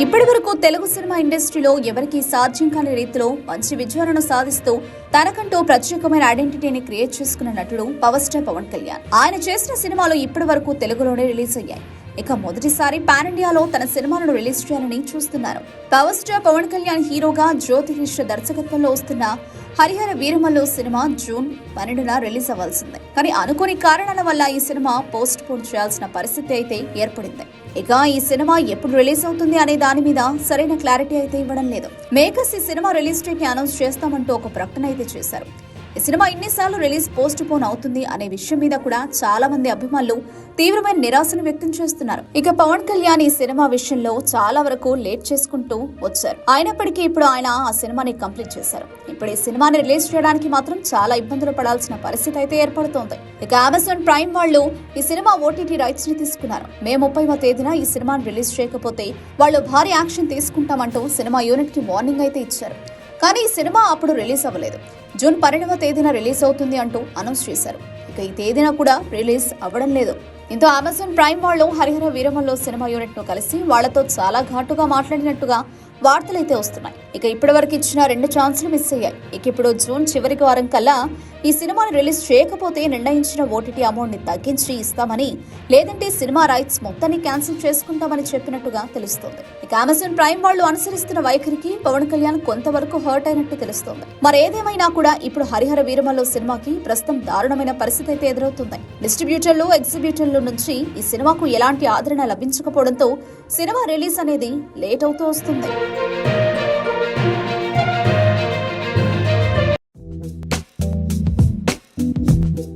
ఇప్పటి వరకు తెలుగు సినిమా ఇండస్ట్రీలో ఎవరికీ సాధ్యం కాని రీతిలో మంచి విజయాలను సాధిస్తూ తనకంటూ ప్రత్యేకమైన ఐడెంటిటీని క్రియేట్ చేసుకున్న నటుడు పవర్ స్టార్ పవన్ కళ్యాణ్. ఆయన చేసిన సినిమాలు ఇప్పటి వరకు తెలుగులోనే రిలీజ్ అయ్యాయి. ఇక మొదటిసారి పాన్ ఇండియాలో తన సినిమాలను రిలీజ్ చేయాలని చూస్తున్నారు. పవర్ స్టార్ పవన్ కళ్యాణ్ హీరోగా జ్యోతిష్ దర్శకత్వంలో వస్తున్న హరిహర వీరమల్లు సినిమా జూన్ పన్నెండున రిలీజ్ అవ్వాల్సిందే. కానీ అనుకోని కారణాల వల్ల ఈ సినిమా పోస్ట్ పోన్ చేయాల్సిన పరిస్థితి అయితే ఏర్పడింది. ఇక ఈ సినిమా ఎప్పుడు రిలీజ్ అవుతుంది అనే దాని మీద సరైన క్లారిటీ అయితే ఇవ్వడం లేదు. మేకర్స్ ఈ సినిమా రిలీజ్ డేట్ని అనౌన్స్ చేస్తామంటూ ఒక ప్రకటన అయితే చేశారు. ఈ సినిమా ఇన్నిసార్లు రిలీజ్ పోస్ట్ పోన్ అవుతుంది అనే విషయం మీద కూడా చాలా మంది అభిమానులు తీవ్రమైన నిరాశను వ్యక్తం చేస్తున్నారు. ఇక పవన్ కళ్యాణ్ ఈ సినిమా విషయంలో చాలా వరకు లేట్ చేసుకుంటూ వచ్చారు. అయినప్పటికీ ఇప్పుడు ఆయన ఆ సినిమాని కంప్లీట్ చేశారు. ఇప్పుడు ఈ సినిమాని రిలీజ్ చేయడానికి మాత్రం చాలా ఇబ్బందులు పడాల్సిన పరిస్థితి అయితే ఏర్పడుతోంది. ఇక అమెజాన్ ప్రైమ్ వాళ్ళు ఈ సినిమా ఓటీటీ రైట్స్ని తీసుకున్నారు. మే ముప్పైవ తేదీన ఈ సినిమాని రిలీజ్ చేయకపోతే వాళ్ళు భారీ యాక్షన్ తీసుకుంటామంటూ సినిమా యూనిట్కి వార్నింగ్ అయితే ఇచ్చారు. కానీ ఈ సినిమా అప్పుడు రిలీజ్ అవ్వలేదు. జూన్ పన్నెండవ తేదీన రిలీజ్ అవుతుంది అంటూ అనౌన్స్ చేశారు. ఇక ఈ తేదీన కూడా రిలీజ్ అవ్వడం లేదు. దీంతో అమెజాన్ ప్రైమ్ వాళ్ళు హరిహర వీరమల్లో సినిమా యూనిట్ను కలిసి వాళ్ళతో చాలా ఘాటుగా మాట్లాడినట్టుగా వార్తలైతే వస్తున్నాయి. ఇక ఇప్పటి వరకు ఇచ్చిన రెండు ఛాన్సులు మిస్ అయ్యాయి. ఇక ఇప్పుడు జూన్ చివరి వారం కల్లా ఈ సినిమాను రిలీజ్ చేయకపోతే నిర్ణయించిన ఓటీటీ అమౌంట్ని తగ్గించి ఇస్తామని లేదంటే సినిమా రైట్స్ మొత్తాన్ని క్యాన్సిల్ చేసుకుంటామని చెప్పినట్టుగా తెలుస్తోంది. ఇక అమెజాన్ ప్రైమ్ వాళ్ళు అనుసరిస్తున్న వైఖరికి పవన్ కళ్యాణ్ కొంతవరకు హర్ట్ అయినట్టు తెలుస్తోంది. మరి ఏదేమైనా కూడా ఇప్పుడు హరిహర వీరమల్లో సినిమాకి ప్రస్తుతం దారుణమైన పరిస్థితి అయితే ఎదురవుతుంది. డిస్ట్రిబ్యూటర్లు ఎగ్జిబ్యూటర్ల నుంచి ఈ సినిమాకు ఎలాంటి ఆదరణ లభించకపోవడంతో సినిమా రిలీజ్ అనేది లేట్ అవుతూ వస్తుంది.